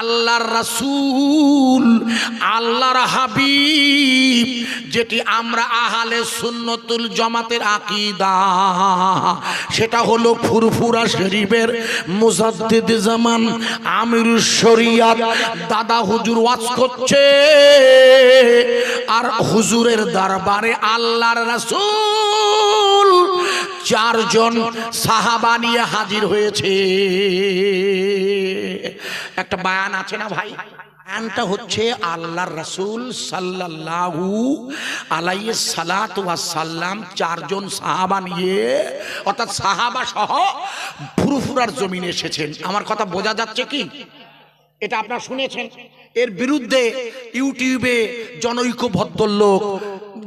আল্লাহর রাসূল, আল্লাহর হাবিব, যেটি আমরা আহালে সুন্নতুল জামাতের আকীদা। সেটা হলো ফুরফুরা শরীফের মুজাদ্দিদ জামান আমিরুশ শরিয়াত। দাদা হুজুর ওয়াজ করছে, আর হুজুরের দরবারে আল্লাহর রাসূল। চারজন সাহাবা নিয়ে হাজির হয়েছে। একটা বায়ান আছে না ভাই? বায়ানটা হচ্ছে আল্লাহর রাসূল সাল্লাল্লাহু আলাইহি সালাত সাল্লাম চারজন সাহাবা নিয়ে, অর্থাৎ সাহাবা সহ ফুরফুরার জমিনে এসেছেন। আমার কথা বোঝা যাচ্ছে কি? এটা আপনারা শুনেছেন? এর বিরুদ্ধে ইউটিউবে জনৈক ভদ্রলোক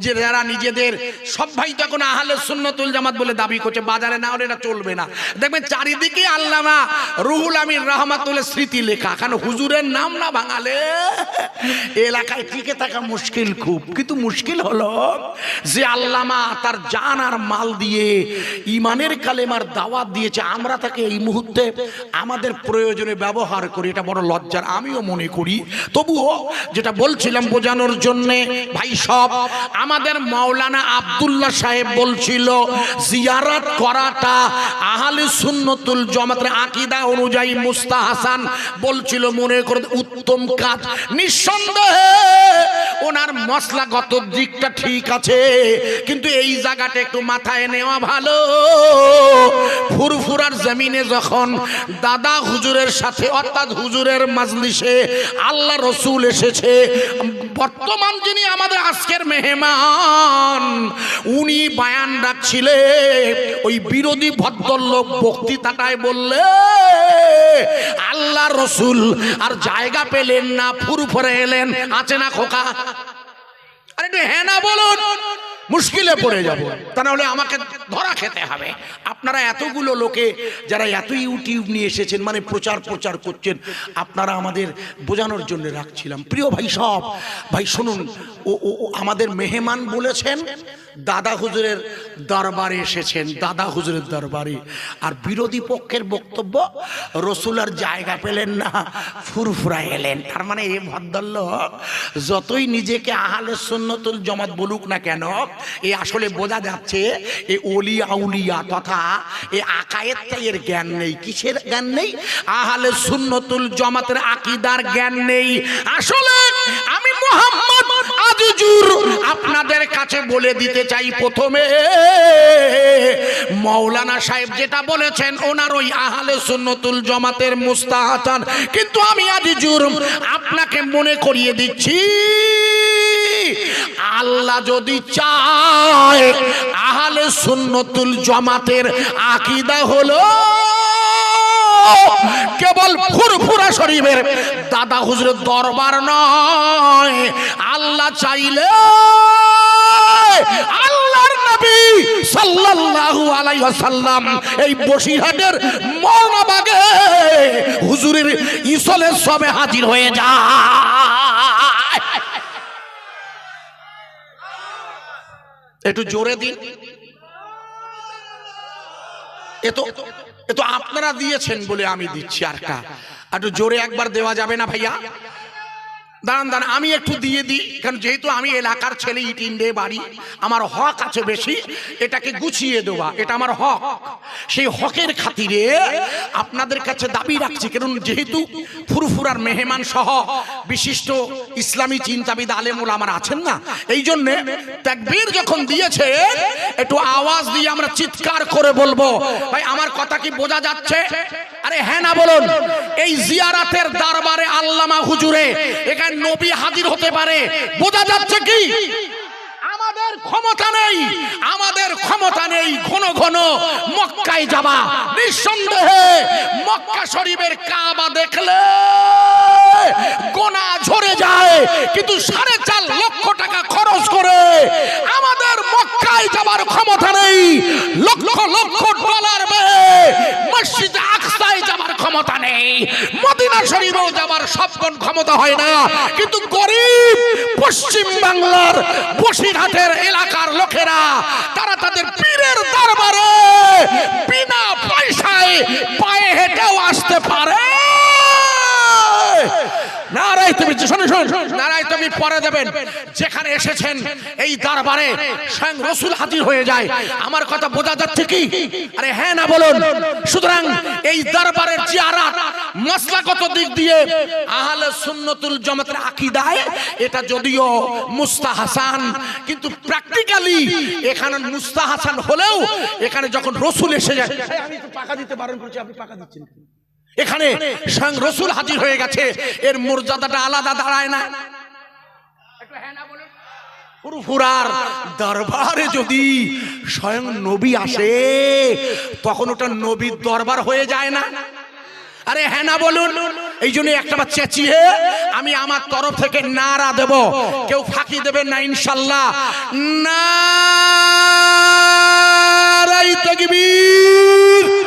যে যারা নিজেদের সব ভাই তখন আহলে সুন্নতুল জামাত বলে দাবি করছে, বাজারে না এটা চলবে না। দেখবেন চারিদিকে আল্লামা রুহুল আমির রহমাতুল্লাহ স্মৃতি লেখা, কারণ হুজুরের নাম না ভাঙালে এলাকায় টিকে থাকা মুশকিল খুব, কিন্তু মুশকিল হলো যে আল্লামা তার জান আর মাল দিয়ে ইমানের কালেমার দাওয়াত দিয়েছে, আমরা তাকে এই মুহূর্তে আমাদের প্রয়োজনে ব্যবহার করি, এটা বড় লজ্জার, আমিও মনে করি। তবুও যেটা বলছিলাম বোঝানোর জন্যে, ভাই সব আমাদের মাওলানা আব্দুল্লাহ সাহেব বলছিল, জিয়ারত করাটা আহলে সুন্নতুল জামাতের আকীদা অনুযায়ী মুস্তা হাসান বলছিল, মনে করে, উত্তম কাজ। নিঃসন্দেহে ওনার মশলাগত দিকটা ঠিক আছে, কিন্তু এই জায়গাটা একটু মাথায় নেওয়া ভালো। ফুরফুরার জমিনে যখন দাদা হুজুরের সাথে, অর্থাৎ হুজুরের মাজলিসে আল্লাহ রসুল এসেছে বর্তমান যিনি আমাদের আজকের মেহমান, উনি বায়ান রাখছিলে ওই বিরোধী ভদ্রলোক বক্তৃতাটায় বললে, আল্লাহ রসুল, আর জায়গা পেলেন না, ফুরফুরে এলেন, আছে না খোকা? আরে হ্যাঁ না বলুন। মুশকিলে পড়ে যাব। তা নাহলে আমাকে ধরা খেতে হবে। আপনারা এতগুলো লোকে যারা এত ইউটিউব নিয়ে এসেছেন মানে প্রচার প্রচার করছেন আপনারা আমাদের বোঝানোর জন্য রাখছিলাম। প্রিয় ভাই সব ভাই শুনুন ও আমাদের মেহমান বলেছেন দাদা হুজুরের দরবারে এসেছেন দাদা হুজুরের দরবারে। আর বিরোধী পক্ষের বক্তব্য রসুল আর জায়গা পেলেন না ফুরফুরা এলেন। তার মানে এ ভদ্রলোক যতই নিজেকে আহালের সুন্নতুল জমাত বলুক না কেন এ আসলে বোঝা যাচ্ছে, এ অলি আউলিয়া তথা এ আকায়েতটা এর জ্ঞান নেই, কিসের জ্ঞান নেই? আহালে সুন্নতুল জমাতের আকিদার জ্ঞান নেই। আসলে আমি মোহাম্মদ আজুজুর আপনাদের কাছে বলে দিতে চাই প্রথমে মৌলানা সাহেব যেটা বলেছেন, ওনার ওই আহালে সুন্নতুল জমাতের মুস্তাহাসান। কিন্তু আমি আজিজুর আপনাকে মনে করিয়ে দিচ্ছি আল্লাহ যদি চায়, আহালে সুন্নতুল জমাতের আকিদা হলো কেবল ফুরফুরা শরীফের। দাদা হুজুরের দরবার নয়, আল্লাহ চাইলে আল্লাহর নবী সাল্লাল্লাহু আলাইহি ওয়াসাল্লাম এই বসিরহাটের মৌলাবাগে হুজুরের ইসলের সবে হাজির হয়ে যায়। একটু জোরে দিন। এ তো আপনারা দিয়েছেন বলে আমি দিচ্ছি আর কা। একটু জোরে একবার দেওয়া যাবে না ভাইয়া? দাঁড়ান দাঁড়ান আমি একটু দিয়ে দিই। কারণ যেহেতু আমি এলাকার ছেলে ইটিন্ডে বাড়ি, আমার হক আছে বেশি। এটাকে গুছিয়ে দেওয়া, এটা আমার হক। সেই হকের খাতিরে আপনাদের কাছে দাবি রাখছি, কারণ যেহেতু ফুরফুরার মেহমান সহ বিশিষ্ট ইসলামী চিন্তাবিদ আলেমুল আমার আছেন না, এই জন্যে তাকবীর যখন দিয়েছে, একটু আওয়াজ দিয়ে আমরা চিৎকার করে বলব। ভাই, আমার কথা কি বোঝা যাচ্ছে? আরে হ্যাঁ না বলুন। এই জিয়ারাতের দরবারে আল্লামা হুজুরে, এখানে নবী হাজির হতে পারে। বোঝা যাচ্ছে কি? আমাদের ক্ষমতা নেই। আমাদের ক্ষমতা নেই ঘন ঘন মক্কায় যাবা। নিঃসন্দেহে মক্কা শরীফের কাবা দেখলে গোনা ঝরে যায়, কিন্তু সাড়ে চার লক্ষ টাকা খরচ করে আমাদের মক্কায় যাবার ক্ষমতা নেই। লক্ষ লক্ষ ডলার ব্যয়ে ক্ষমতা নেই। মদিনা শরীফেও যাবার সবকন ক্ষমতা হয় না। কিন্তু গরিব পশ্চিম বাংলার বসিরহাটের এলাকার লোকেরা, তারা তাদের পীরের দরবারে বিনা পয়সায় পায়ে হেঁটেও আসতে পারে। নারাই তুমি শোনো শোন নারাই তুমি পরে দেবেন। যেখানে এসেছেন এই দরবারে স্বয়ং রসুল হাজির হয়ে যায়। আমার কথা বোঝা যাচ্ছে কি? আরে হ্যাঁ না বলুন। সুতরাং এই দরবারের জিয়ারাত মশলাগত দিক দিয়ে আহলে সুন্নতুল জামাতের আকীদায় এটা যদিও মুস্তাহাসান কিন্তু প্র্যাকটিক্যালি এখানে মুস্তাহাসান হলেও এখানে যখন রসুল এসে যায় আমি পাকা দিতে বারণ আপনি পাকা দিচ্ছেন এখানে স্বয়ং রসুল হাজির হয়ে গেছে। এর মর্যাদাটা আলাদা দাঁড়ায় না। ফুরফুরার দরবারে যদি স্বয়ং নবী আসে তখন ওটা নবীর দরবার হয়ে যায় না। আরে হ্যাঁ না বলুন। এই জন্য একটা বার চেঁচিয়ে আমি আমার তরফ থেকে নারা দেব। কেউ ফাঁকি দেবে না ইনশাল্লাহ। তাকবীর।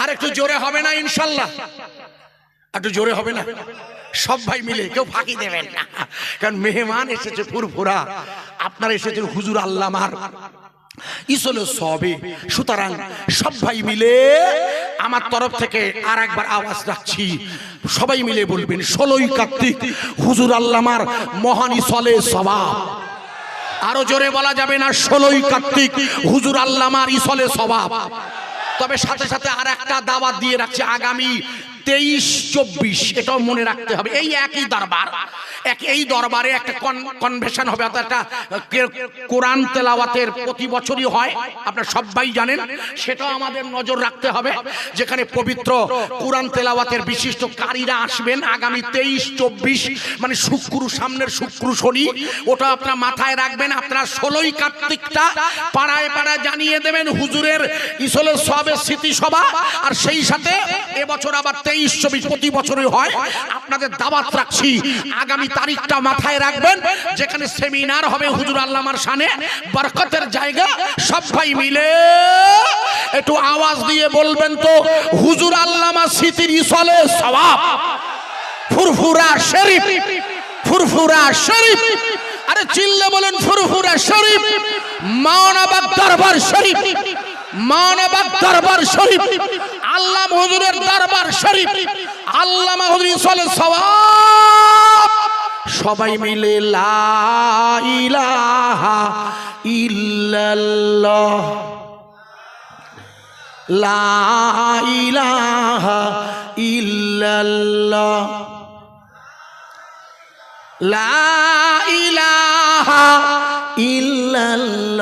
আর একটু জোরে হবে না, ইনশাল্লাহ। একটু জোরে হবে না। সব ভাই মিলে কেউ ফাঁকি দেবেন না। কারণ মেহমান এসেছে ফুরফুরা। আপনারা এসেছেন হুজুর আল্লামার। ইসলে সবে। সুতরাং সব ভাই মিলে আমার তরফ থেকে আর আওয়াজ রাখছি। সবাই মিলে বলবেন, ষোলোই কার্তিক, হুজুর আল্লামার মহান ইসলে সবাব। আরও জোরে বলা যাবে না, ষোলোই কার্তিক, হুজুর আল্লামার ইসলে স্বভাব তবে সাথে সাথে আর একটা দাওয়াত দিয়ে রাখছি আগামী তেইশ, চব্বিশ, এটাও মনে রাখতে হবে। এই একই দরবার, এক এই দরবারে একটা কনভেশন হবে, অর্থাৎ একটা কোরআন তেলাওয়াতের প্রতি বছরই হয়, আপনার সবাই জানেন। সেটাও আমাদের নজর রাখতে হবে, যেখানে পবিত্র কোরআন তেলাওয়াতের বিশিষ্ট কারীরা আসবেন আগামী তেইশ, চব্বিশ মানে শুক্র, সামনের শুক্র শনি। ওটা আপনার মাথায় রাখবেন, আপনার ষোলোই কার্তিকটা পাড়ায় পাড়ায় জানিয়ে দেবেন হুজুরের ইসলের সবের স্মৃতিসভা, আর সেই সাথে এবছর আবার তেইশ চব্বিশ প্রতি বছরই হয়। আপনাদের দাওয়াত রাখছি। আগামী তারিখটা মাথায় রাখবেন, যেখানে সেমিনার হবে হুজুর আল্লামার সানে বরকতের জায়গা মিলে একটু আওয়াজ দিয়ে বলবেন তো, হুজুর আল্লামা স্মৃতির ইসলে ফুরফুরা শরীফ ফুরফুরা শরীফ। আরে চিল্লে বলেন, ফুরফুরা শরীফ। মাওনাবাগ দরবার শরীফ মাওনাবাগ দরবার শরীফ। আল্লাহ শরীফ আল্লাহ হুজুর ইসলে সওয়াব। সবাই মিলে লা ইলাহা ইল্লাল্লাহ। লা ইলাহা ইল্লাল্লাহ। লা ইলাহা ইল্লাল্লাহু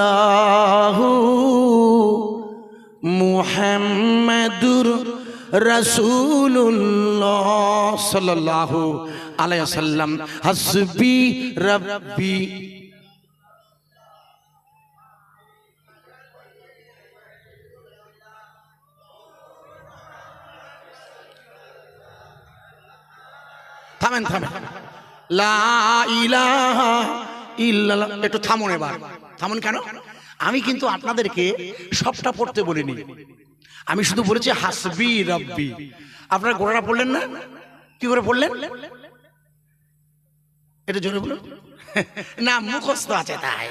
মুহাম্মাদুর রাব্বি। থামেন থামেন। একটু থামুন এবার। থামুন কেন? আমি কিন্তু আপনাদেরকে সবটা পড়তে বলিনি। আমি শুধু বলেছি, হাসবি রব্বি। আপনারা গোড়াটা পড়লেন না? কি করে পড়লেন? এটা জোরে বলুন। না, মুখস্থ আছে তাই।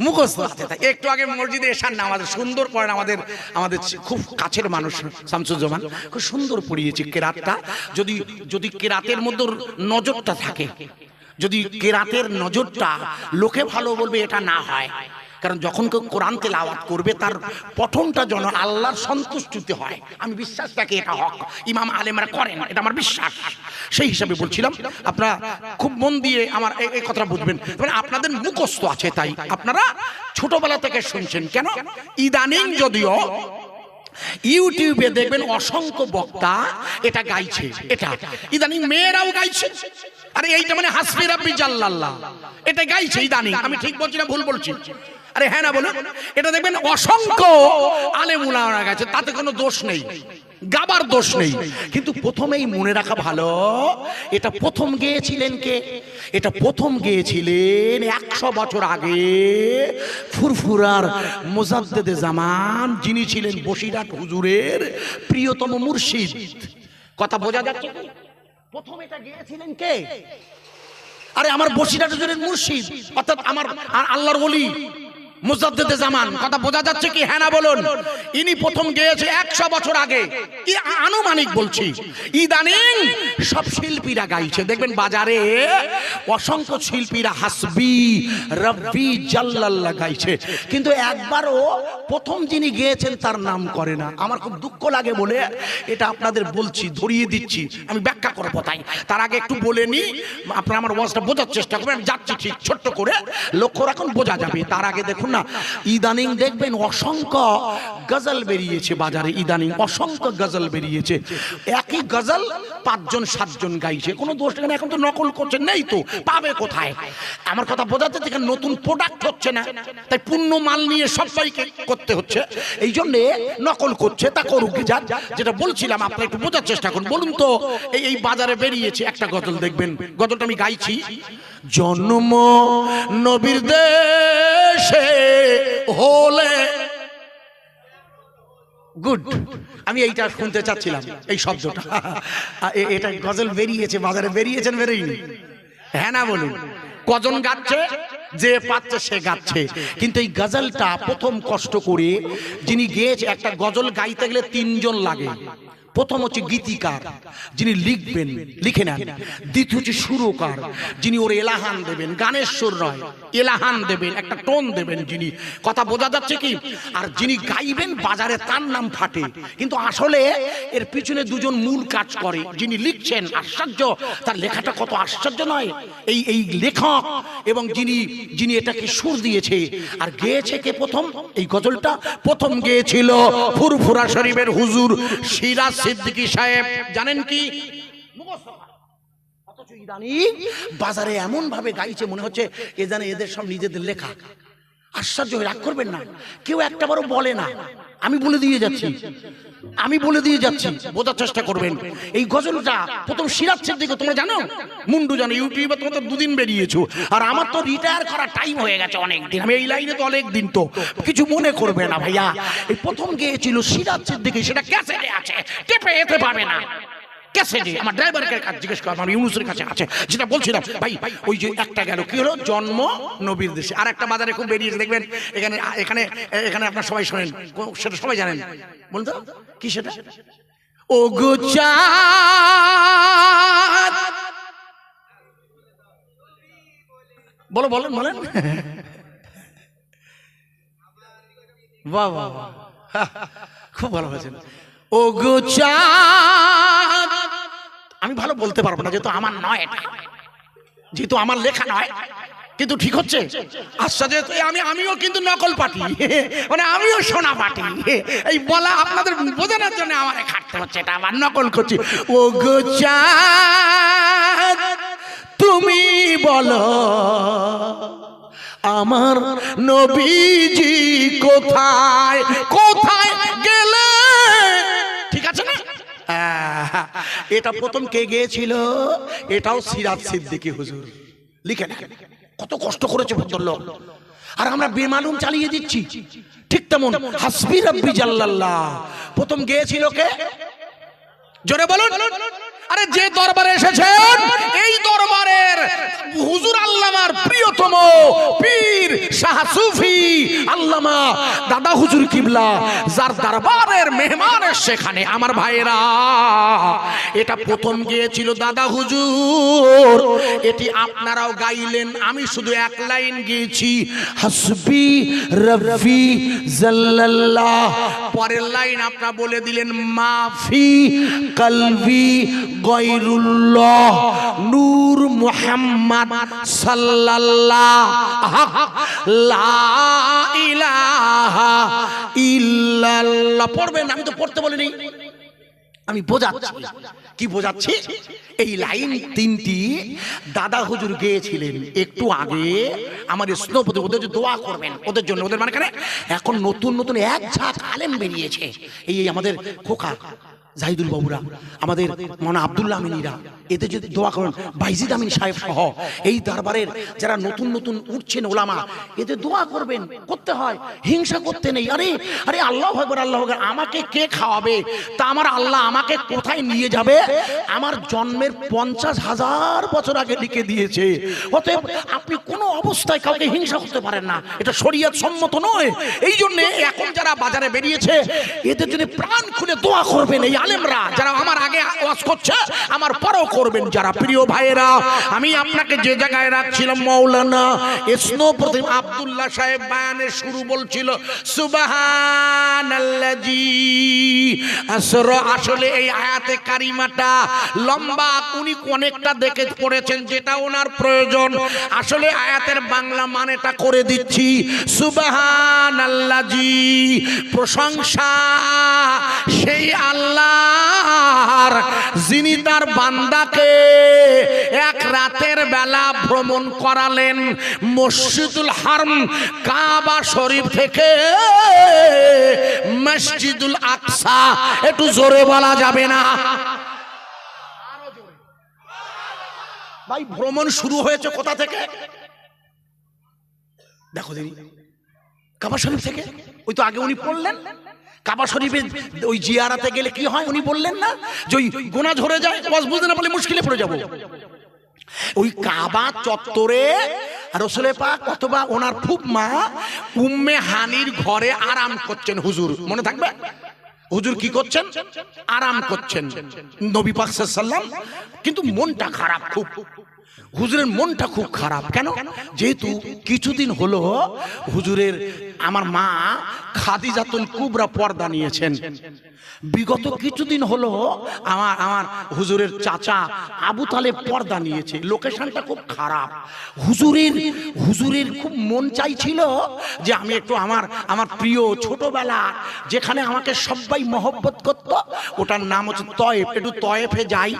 মুখস্থ আছে তাই। একটু আগে মসজিদে এসার না, আমাদের সুন্দর পড়েন আমাদের আমাদের খুব কাছের মানুষ শামসুজ্জামান। খুব সুন্দর পড়িয়েছে কেরাতটা। যদি যদি কেরাতের মধ্যে নজরটা থাকে, যদি কেরাতের নজরটা লোকে ভালো বলবে, এটা না হয়। কারণ যখন কেউ কোরআন তেলাওয়াত করবে, তার পঠনটা যেন আল্লাহর সন্তুষ্টিতে হয়। আমি বিশ্বাস থাকি এটা হক। ইমাম আলেমরা করেন, এটা আমার বিশ্বাস। সেই হিসাবে বলছিলাম, আপনারা খুব মন দিয়ে আমার এই- কথাটা বুঝবেন। মানে আপনাদের মুখস্থ আছে তাই। আপনারা ছোটবেলা থেকে শুনছেন কেন? ইদানিং যদিও ইউটিউবে দেখবেন অসংখ্য বক্তা এটা গাইছে, এটা। ইদানিং মেয়েরাও গাইছে। আরে এইটা মানে হাসবি রাব্বি জাল্লাল্লাহ। এটা গাইছে ইদানিং। আমি ঠিক বলছি না ভুল বলছি? আরে হ্যাঁ না বলুন, এটা দেখবেন অসংখ্য আলেমুলারা গেছে তাতে কোনো দোষ নেই, গাবার দোষ নেই। কিন্তু প্রথমেই মনে রাখা ভালো, এটা প্রথম গেয়েছিলেন কে? এটা প্রথম গেয়েছিলেন একশো বছর আগে ফুরফুরার মোজাদ্দেদে জামান, যিনি ছিলেন বসিরাট হুজুরের প্রিয়তম মুর্শিদ। কথা বোঝা যাচ্ছে? প্রথম এটা গেয়েছিলেন কে? আরে আমার বসিরাট হুজুরের মুর্শিদ, অর্থাৎ আমার আল্লাহর ওলি। মুজাদ্দেদে জামান, কথা বোঝা যাচ্ছে কি? হ্যাঁ না বলুন। ইনি প্রথম গেয়েছে একশো বছর আগে। ই আনুমানিক বলছি? ইদানিং সব শিল্পীরা গাইছে। দেখবেন বাজারে অসংখ্য শিল্পীরা হাসবি, রব্বি জাল্লাল্লাহ গাইছে। কিন্তু একবারও প্রথম যিনি গেয়েছেন তার নাম করে না। আমার খুব দুঃখ লাগে বলে এটা আপনাদের বলছি, ধরিয়ে দিচ্ছি। আমি ব্যাখ্যা করব তাই। তার আগে একটু বলে নি আপনারা আমার ওয়াজটা বোঝার চেষ্টা করবেন, আমি যাচ্ছি ঠিক ছোট্ট করে। লক্ষ্য রাখুন, বোঝা যাবে। তার আগে দেখুন না। ইদানিং দেখবেন অসংখ্য গজল বেরিয়েছে বাজারে, ইদানিং অসংখ্য গজল বেরিয়েছে। একই গজল পাঁচজন, সাতজন গাইছে, কোনো দোষ এখানে এখন তো নকল করছে, নেই তো, পাবে কোথায়? আমার কথা বোঝাতে দেখেন নতুন প্রোডাক্ট হচ্ছে না। তাই পূর্ণ মাল নিয়ে সবাইকে করতে হচ্ছে। এই জন্য নকল করছে, তা করুক যা যেটা বলছিলাম, আপনারা একটু বোঝার চেষ্টা করুন। বলুন তো, এই এই বাজারে বেরিয়েছে একটা গজল দেখবেন। গজলটা আমি গাইছি। জন্ম নবীর দেশে। হলে গুড। আমি এইটা শুনতে চাচ্ছিলাম, এই শব্দটা। এটা গজল বেরিয়েছে বাজারে বেরিয়েছেন, বেরোয়নি। হ্যাঁ না বলুন, কজন গাচ্ছে? যে পাচ্ছে, সে গাচ্ছে। কিন্তু এই গজলটা প্রথম কষ্ট করে যিনি গেয়েছে, একটা গজল গাইতে গেলে তিনজন লাগে। প্রথম হচ্ছে গীতিকার, যিনি লিখবেন, লিখে নেন। দ্বিতীয় হচ্ছে সুরকার, যিনি ওর এলাহান দেবেন। গানের নয়, এলাহান দেবেন, একটা টোন দেবেন যিনি। কথা বোঝা যাচ্ছে কি? আর যিনি গাইবেন, বাজারে তার নাম ফাটে। কিন্তু আসলে এর পিছনে দুজন মূল কাজ করে, যিনি লিখছেন আশ্চর্য। তার লেখাটা কত আশ্চর্য নয়? এই এই লেখক এবং যিনি যিনি এটাকে সুর দিয়েছে। আর গেয়েছে কে প্রথম? এই গজলটা? প্রথম গেয়েছিল ফুরফুরা শরীফের হুজুর সিরাজ সিদ্দিকী সাহেব, জানেন কি? বাজারে এমন ভাবে গাইছে, মনে হচ্ছে এ জানে এদের সব নিজেদের লেখা। আশ্চর্য হয়ে রাগ করবেন না। কেউ একটাবারও বলে না। আমি বলে দিয়ে যাচ্ছি। আমি বলে দিয়ে যাচ্ছি। বোঝার চেষ্টা করবেন। এই গজলটা প্রথম সিরাজের দিকে, তোমরা জানো? মুন্ডু জানো, ইউটিউবে তোমরা তো দুদিন বেরিয়েছো। আর আমার তো রিটায়ার করার টাইম হয়ে গেছে অনেক দিন আমি এই লাইনে তো অনেক দিন তো। কিছু মনে করবে না ভাইয়া। এই প্রথম গিয়েছিল সিরাজের দিকে, সেটা ক্যাসেটে আছে। টেপে এতে পাবে না। ক্যাসেটে আমার ড্রাইভারকে জিজ্ঞেস ইউনুসের কাছে ভাই, ওই যে একটা কি হলো? জন্ম দেশে। আর একটা খুব দেখবেন, এখানে এখানে এখানে আপনার সবাই সেটা সবাই জানেন। কি সেটা? ও বলো, বলেন বলেন। বাহ খুব ভালো হয়েছেন ও গুচাঁদ আমি ভালো বলতে পারব না, যেহেতু আমার নয়। যেহেতু আমার লেখা নয়, কিন্তু ঠিক হচ্ছে? আশ্চর্য আমি, আমিও কিন্তু নকল পাটি। মানে আমিও সোনা পাটি। এই বলা আপনাদের বোঝানোর জন্য আমার খাটতে হচ্ছে, এটা আমার নকল করছি। ও গোচাঁদ তুমি বলো, আমার নবীজি কোথায়? কোথায় এটা প্রথম কে গিয়েছিল? এটাও সিরাজ সিদ্দিকি হুজুর। লিখে না কত কষ্ট করেছে ভদ্রলোক। আর আমরা বেমালুম চালিয়ে দিচ্ছি। ঠিক তেমন হাসবি রব্বি জাল্লাল্লাহ। প্রথম গিয়েছিল কে? জোরে বলুন। আরে যে দরবারে এসেছেন, এই দরবারের হুজুর আল্লামার প্রিয়তম পীর শাহ সুফি আল্লামা দাদা হুজুর কিবলা, যার দরবারের মেহমান সেখানে। আমার ভাইয়েরা, এটা প্রথম গিয়েছিল দাদা হুজুর। এটি আপনারাও গাইলেন, আমি শুধু এক লাইন গিয়েছি, হাসবি রব্বি জাল্লাল্লাহ। পরের লাইন আপনারা বলে দিলেন, মাফি কলবি গৈরুল্লাহ নূর মুহাম্মদ সাল্লাল্লাহ। লা ইলাহা ইল্লাল্লাহ। পড়বেন, আমি তো পড়তে বলিনি। আমি বোঝাচ্ছি। কি বোঝাচ্ছি? এই লাইন তিনটি দাদা হুজুর গেয়েছিলেন একটু আগে। আমার স্নোপতি ওদের দোয়া করবেন। ওদের জন্য, ওদের মানে এখন নতুন নতুন এক ঝাঁক আলেম বেরিয়েছে। এই আমাদের খোকা। জাহিদুল বাবুরা আমাদের মনে আবদুল্লাহ আমিনীরা এতে যদি দোয়া করেন বাইজিদ আমিন সাহেব সহ এই দরবারের যারা নতুন নতুন উঠছেন ওলামা এতে দোয়া করবেন করতে হয় হিংসা করতে নেই। আরে আরে আল্লাহ একবার আল্লাহ আকবার, আমাকে কে খাওয়াবে? তা আমার আল্লাহ আমাকে কোথায় নিয়ে যাবে? আমার জন্মের পঞ্চাশ হাজার বছর আগে লিখে দিয়েছে। অতএব আপনি কোনো অবস্থায় কাউকে হিংসা করতে পারেন না। এটা শরীয়ত সম্মত নয়। এই জন্য এখন যারা বাজারে বেরিয়েছে এদের জন্য প্রাণ খুলে দোয়া করবেন। এই আলেমরা যারা আমার আগে ওয়াজ করছে, আমার পরও করবেন যারা। প্রিয় ভাইয়েরা, আমি আপনাকে যে জায়গায় রাখছিলাম মৌলানা ইসনো প্রতিম আব্দুল্লাহ সাহেব বায়ানের শুরু বলছিল, সুবহানাল্লাজি আসর। আসলে এই আয়াতে কারিমাটা লম্বা, উনি অনেকটা দেখে পড়েছেন যেটা ওনার প্রয়োজন। আসলে আয়াতের বাংলা মানেটা করে দিচ্ছি, সুবহানাল্লাজি, প্রশংসা, সেই আল্লাহর যিনি তার বান্দাকে এক রাতের বেলা ভ্রমণ করালেন মসজিদুল হারম কাবা শরীফ থেকে মসজিদুল আকসা। একটু জোরে বলা যাবে না? ভাই, ভ্রমণ শুরু হয়েছে কোথা থেকে? দেখো দিদি কাবা শরীফ থেকে? ওই তো আগে উনি পড়লেন। কাবা শরীফে ওই জিয়ারাতে গেলে কি হয়? উনি বললেন না যে ওই গোনা ঝরে যায়, ওয়াজ বুঝতে না বলে মুশকিলে পড়ে যাব। ওই কাবা চত্বরে রসুলে পাক অথবা ওনার ফুপ মা উম্মে হানির ঘরে আরাম করছেন হুজুর। মনে থাকবে? হুজুর কি করছেন? আরাম করছেন। নবী পাক সাল্লাম কিন্তু মনটা খারাপ খুব। হুজুরের মনটা খুব খারাপ। কেন? যেহেতু কিছুদিন হলো হুজুরের আমার মা খাদিজাতুল কুবরা পর্দা নিয়েছেন। বিগত কিছুদিন হলো আমার আমার হুজুরের চাচা আবু তালেব পর্দা নিয়েছে। লোকেশনটা খুব খারাপ। হুজুরের হুজুরের খুব মন চাইছিল যে আমি একটু আমার আমার প্রিয় ছোটবেলা যেখানে আমাকে সবাই মহব্বত করত ওটার নাম হচ্ছে তয়েফ। একটু তয়েফে যাই।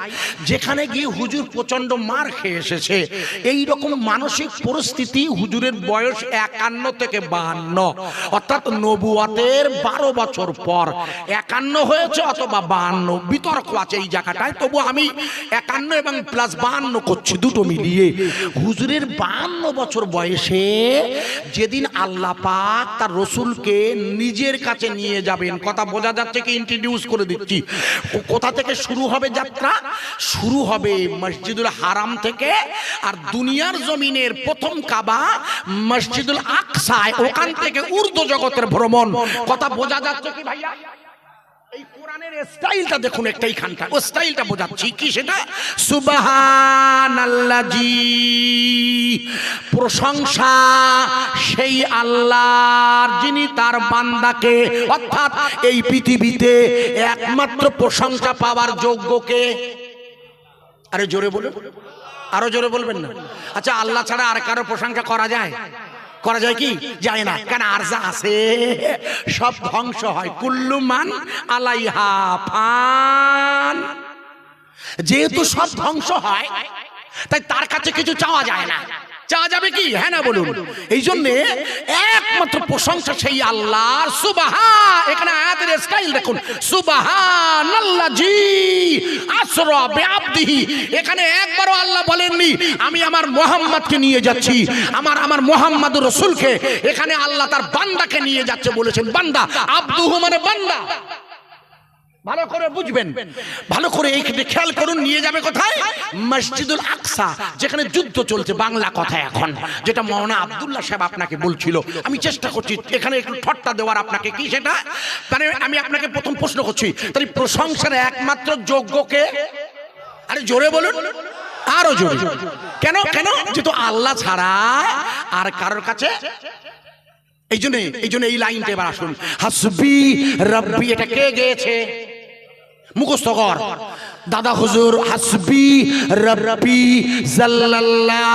যেখানে গিয়ে হুজুর প্রচণ্ড মার খেয়ে এসেছে। এই রকম মানসিক পরিস্থিতি হুজুরের বয়স একান্ন থেকে বাহান্ন। অর্থাৎ নবুয়াতের বারো বছর পর। একান্ন হয়েছে, অথবা বাহান্ন। বিতর্ক আছে এই জায়গাটায়। তবু আমি একান্ন এবং প্লাস বাহান্ন করছি দুটো মিলিয়ে। হুজুরের বাহান্ন বছর বয়সে যেদিন আল্লাহ পাক তার রসুলকে নিজের কাছে নিয়ে যাবেন, কথা বোঝা যাচ্ছে কি ইন্ট্রোডিউস করে দিচ্ছি। কোথা থেকে শুরু হবে যাত্রা? শুরু হবে মসজিদুল হারাম থেকে, আর দুনিয়ার জমিনের প্রথম কাবা মসজিদুল আকসায়, ওখান থেকে উর্দু জগতের ভ্রমণ। কথা বোঝা যাচ্ছে কি ভাইয়া? এই কোরআনের স্টাইলটা দেখুন একটা এইখানটা। ও স্টাইলটা বোঝাচ্ছি। কি সেটা? সুবহানাল্লাজি। প্রশংসা সেই আল্লাহর, যিনি তার বান্দাকে, অর্থাৎ এই পৃথিবীতে একমাত্র প্রশংসা পাওয়ার যোগ্যকে। আরে জোরে বলুন। আরও জোরে বলবেন না। আচ্ছা আল্লাহ ছাড়া আর কারও প্রশংসা করা যায়? করা যায় কি? জানি না। কেন আর যা আছে? সব ধ্বংস হয়। কুল্লুমান আলাইহা ফান। যেহেতু সব ধ্বংস হয়, তাই তার কাছে কিছু চাওয়া যায় না। চাওয়া যাবে কি? হ্যাঁ না বলুন। এই জন্য একমাত্র প্রশংসা সেই আল্লাহর সুবাহা, এখানে আয়াতের স্টাইল দেখুন। সুবাহান আল্লাহ জি আসরা বেআবদিহি। এখানে একবারও আল্লাহ বলেননি, আমি আমার মোহাম্মদকে নিয়ে যাচ্ছি। আমার আমার মোহাম্মদ রসুলকে। এখানে আল্লাহ তার বান্দাকে নিয়ে যাচ্ছে বলেছেন। বান্দা, আব্দুহু মানে বান্দা। ভালো করে বুঝবেন। ভালো করে এইখানে খেয়াল করুন, নিয়ে যাবে কোথায়? মসজিদুল আকসা, যেখানে যুদ্ধ চলছে বাংলা কথা এখন। যেটা মৌলানা আবদুল্লাহ সাহেব আপনাকে বলছিল। আমি চেষ্টা করছি, এখানে একটু ঠট্টা দেওয়ার আপনাকে কি সেটা? মানে আমি আপনাকে প্রথম প্রশ্ন করছি, তাহলে প্রশংসার একমাত্র যোগ্যকে আরে জোরে বলুন। আরও জোরে। কেন? কেন? যেহেতু আল্লাহ ছাড়া আর কারোর কাছে এই জন্য এই জন্য এই লাইনটা এবার আসুন। হাসবি রব্বি এটা কে গেয়েছে? মুখস্থ কর। দাদা হুজুর, হাসবি রব্বি জাল্লাল্লাহ।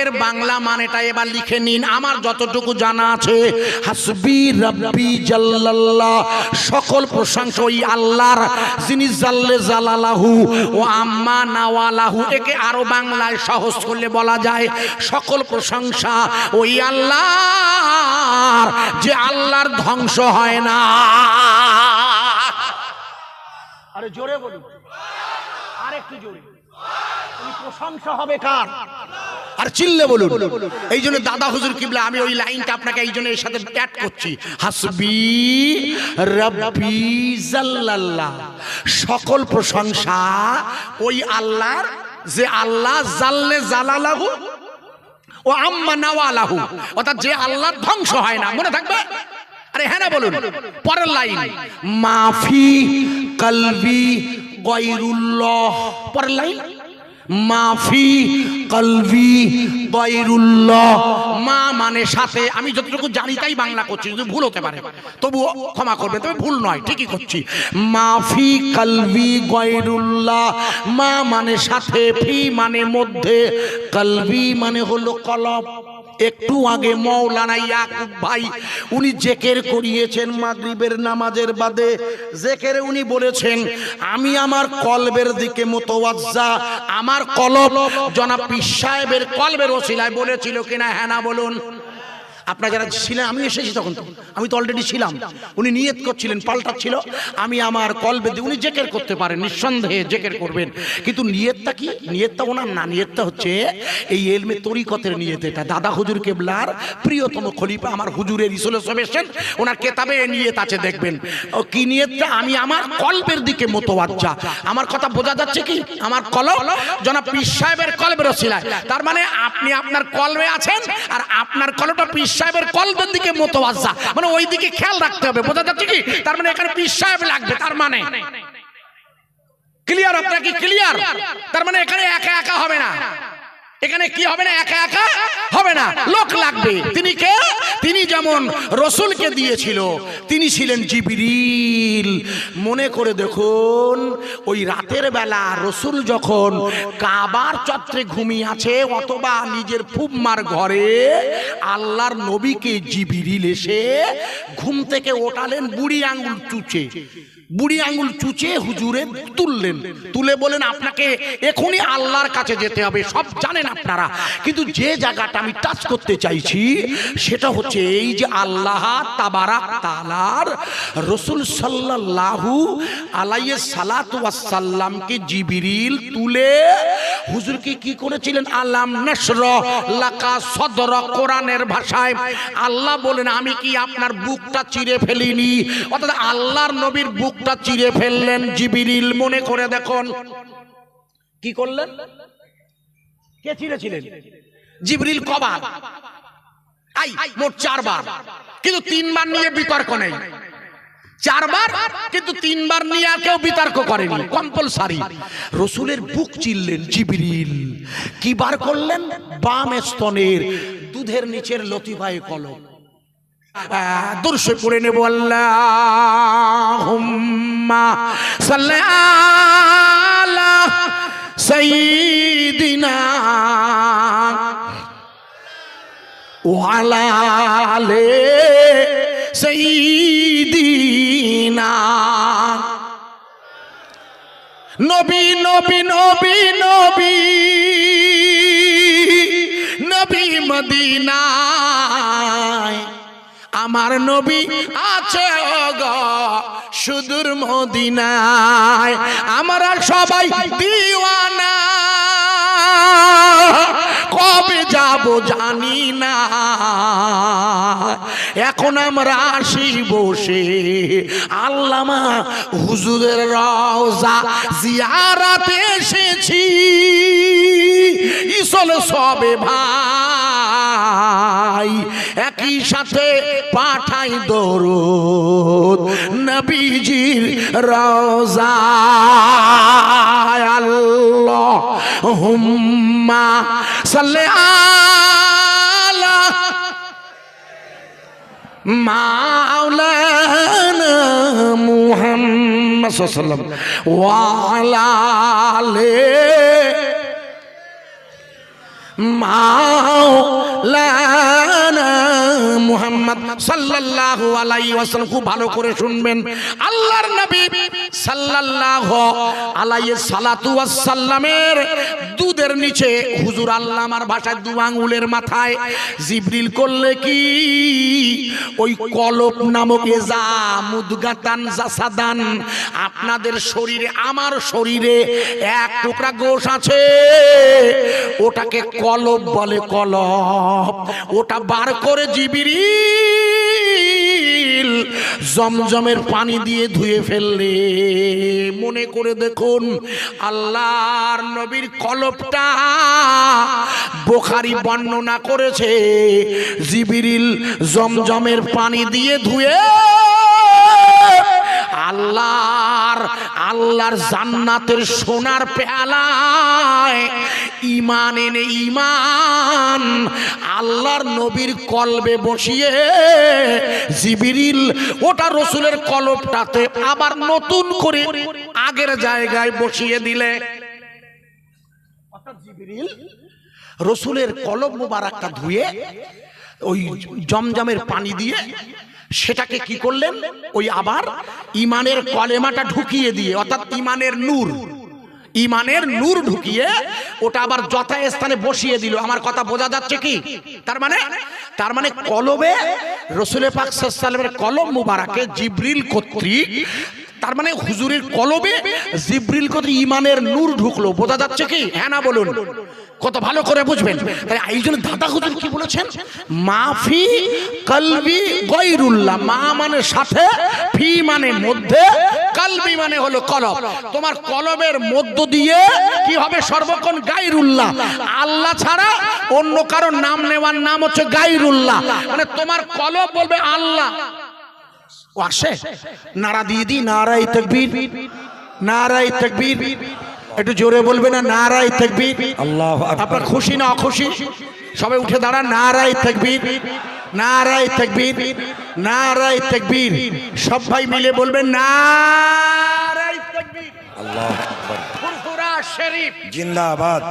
এর বাংলা মানেটা এবার লিখে নিন, আমার যতটুকু জানা আছে। হাসবি রব্বি জাল্লাল্লাহ। সকল প্রশংসা ওই আল্লাহর, যিনি জাল্লে জালালাহু ও আম্মা নাওয়ালাহু। একে আরও বাংলায় সহজ করলে বলা যায়, সকল প্রশংসা ওই আল্লাহর, যে আল্লাহর ধ্বংস হয় না। আরে জোরে বলুন। আর একটু জোরে প্রশংসা হবে কার? আর বলুন। এই জন্য দাদা হুজুর কিবলা, আমি ওই লাইনটা আপনাকে এই জন্য এর সাথে অ্যাড করছি। হাসবি সকল প্রশংসা ওই আল্লাহর, যে আল্লাহ জাল্লে জালালাহু ও আম্মা নাওয়ালাহু। অর্থাৎ যে আল্লাহ ধ্বংস হয় না। মনে থাকবে? আরে হ্যাঁ না বলুন। পরের লাইন। মাফি কলবি গয়রুল্লাহ পরের লাইন। মাফি কলবি গয়রুল্লাহ মা মানে সাথে। আমি যতটুকু জানি তাই বাংলা করছি যদি ভুল হতে পারে। তবু ক্ষমা করবে তবে ভুল নয় ঠিকই করছি। মাফি কলবি গয়রুল্লাহ মা মানে সাথে ফি মানে মধ্যে। কলবি মানে হলো কলব। একটু আগে মৌলানা ইয়াকুব ভাই, উনি জেকের করিয়েছেন মাগরিবের নামাজের বাদে। জেকেরে উনি বলেছেন, আমি আমার কলবের দিকে মোতওয়াজ্জা, আমার কলব জনাব পীর সাহেবের কলবের ওসিলায় বলেছিল কিনা হ্যাঁ না বলুন। আপনারা যারা ছিলেন আমি এসেছি তখন আমি তো অলরেডি ছিলাম। উনি নিয়ত করছিলেন পাল্টাচ্ছিল আমি আমার কলবে উনি জেকের করতে পারেন, নিঃসন্দেহে জেকের করবেন। কিন্তু নিয়তটা কি? নিয়তটা ওনার না, নিয়তটা হচ্ছে এই এলমে তরিকতের নিয়ত এটা। দাদা হুজুর কেবলার প্রিয়তম খলিফা, আমার হুজুরের ইসলে এসেছেন ওনার কেতাবে নিয়ত আছে, দেখবেন। ও, কি নিয়তটা? আমি আমার কল্পের দিকে মতোয়াজ্জা। আমার কথা বোঝা যাচ্ছে কি? আমার কলব জনাব পীর সাহেবের কলবের ওসিলায়। তার মানে আপনি আপনার কলবে আছেন আর আপনার কলবটা পীর সাহেবের কলবের দিকে মতোয়াজ্জা মানে ওই দিকে খেয়াল রাখতে হবে, বোঝা যাচ্ছে কি? তার মানে এখানে পীর সাহেব লাগবে, তার মানে। ক্লিয়ার আপনার কি ক্লিয়ার তার মানে এখানে একা একা হবে না। এখানে কি হবে না? একা একা হবে না। লোক লাগবে। তিনি কে? তিনি যেমন রসুলকে দিয়েছিল তিনি ছিলেন জিবরিল। মনে করে দেখুন ওই রাতের বেলা রসুল যখন কাবার চত্রে ঘুমিয়ে আছে অথবা নিজের ফুম্মার ঘরে আল্লাহর নবীকে জিবিরিল এসে ঘুম থেকে ওঠালেন বুড়ি আঙুল চুচে। বুড়ি আঙুল চুচে হুজুরে তুললেন। তুলে বলেন আপনাকে এখনই আল্লাহর কাছে যেতে হবে। সব জানেন আপনারা। কিন্তু যে জায়গাটা আমি টাচ করতে চাইছি, সেটা হচ্ছে এই যে আল্লাহ তাবারাক তালার রসুল সাল্লাল্লাহু আলাইহি সালাতু ওয়াসাল্লামকে জিবরিল তুলে হুজুরকে কি করেছিলেন? আলাম নাসর লাকা সদর, কোরআনের ভাষায়। আল্লাহ বলেন, আমি কি আপনার বুকটা চিরে ফেলিনি? অর্থাৎ আল্লাহর নবীর বুকটা চিরে ফেললেন জিবিরিল। মনে করে দেখুন। কি করলেন? কে চিরেছিলেন জিবরিল কবার। আই, মোট চারবার। কিন্তু তিনবার নিয়ে বিতর্ক নেই। চারবার, কিন্তু তিনবার নিয়ে কেউ বিতর্ক করেনি। রসুলের বুক চিনলেন জিবরিল। কি বার করলেন? বাম স্তনের দুধের নিচের লতিফায় কলম। দুর্শে পড়ে নেব আল্লাহুম্মা সাল্লি আলা ওয়ালা আলে সাইয়্যিদিনা নবী নবী নবী নবী নবী মদিনায়। আমার নবী আছে গ সুদূর মদিনায়। আমরা সবাই দিওয়ানা। কবে যাব জানি না। এখন আমরা আসি বসে আল্লামা হুজুরের রওজা জিয়ারাতে এসেছি। ইসল সবে ভাই একই সাথে পাঠাই দরুদ নবীজির রওজা আল্লাহ হুম্মা সাল্লে আলা মাওলানা মুহাম্মদ সাল্লাল্লাহু ওয়ালা আলে মাওলানা মুহাম্মদ সাল্লাল্লাহু আলাইহি ওয়াসাল্লাম, খুব ভালো করে শুনবেন। আল্লাহর নবী সাল্লাল্লাহু আলাইহি সালাতু ওয়াস সাল্লামের দুধের নিচে, হুজুর আল্লাহ আমার ভাষায় দু আঙ্গুলের মাথায়। জিবরিল করলে কি? ওই কলব নামক এজা মুদগাতান, জাসাদান, আপনাদের শরীরে, আমার শরীরে এক টুকরা গোশ আছে। ওটাকে কলব বলে কলব ওটা বার করে জিবিরি জমজমের পানি দিয়ে ধুয়ে ফেললে। মনে করে দেখুন, আল্লাহর নবীর কলপটা বোখারি বর্ণনা করেছে, জিবিরিল জমজমের পানি দিয়ে ধুয়ে আল্লাহর আল্লাহর জান্নাতের সোনার পেয়ালায় ইমান এনে ইমান আল্লাহর নবীর কলবে বসিয়ে জিবিরিল ওটা রসুলের কলবটাতে আবার নতুন করে আগের জায়গায় বসিয়ে দিলে। রসুলের কলব মুবারাকটা ধুয়ে ওই জমজমের পানি দিয়ে সেটাকে কি করলেন? ওই আবার ইমানের কলেমাটা ঢুকিয়ে দিয়ে, অর্থাৎ ইমানের নূর। ইমানের নূর ঢুকিয়ে ওটা আবার যথা স্থানে বসিয়ে দিল। আমার কথা বোঝা যাচ্ছে কি? তার মানে তার মানে কলবে রসুলে পাক কলম মুবারাকে জিব্রিল কর্তৃক তার মানে হুজুরের কলবে জিব্রিল কর্তৃক ইমানের নূর ঢুকলো। বোঝা যাচ্ছে কি? হ্যাঁ না বলুন। কত ভালো করে বুঝবেন। তাই এই জন্য দাদা হুজুর কি বলেছেন? মাফি কলবি গৈরুল্লাহ মা মানে সাথে, ফি মানে মধ্যে, কলবি মানে হলো কলব। তোমার কলবের মধ্য দিয়ে কি হবে সর্বক্ষণ? গাইরুল্লাহ আল্লাহ ছাড়া অন্য কারও নাম নেওয়ার নাম হচ্ছে গাইরুল্লাহ মানে তোমার কলব বলবে আল্লাহ। আসে নারা দিয়ে দি নারাই তকবীর। নারাই তকবীর। একটু জোরে বলবে না নারাই তকবীর। আল্লাহ আপনার খুশি না অখুশি? সবাই উঠে দাঁড়ান নারাই তকবীর। নারাই তকবীর। নারাই তকবীর। সবাই মিলে বলবেন নারাই তকবীর। আল্লাহ আকবার। ফুরফুরা শরীফ। জিন্দাবাদ।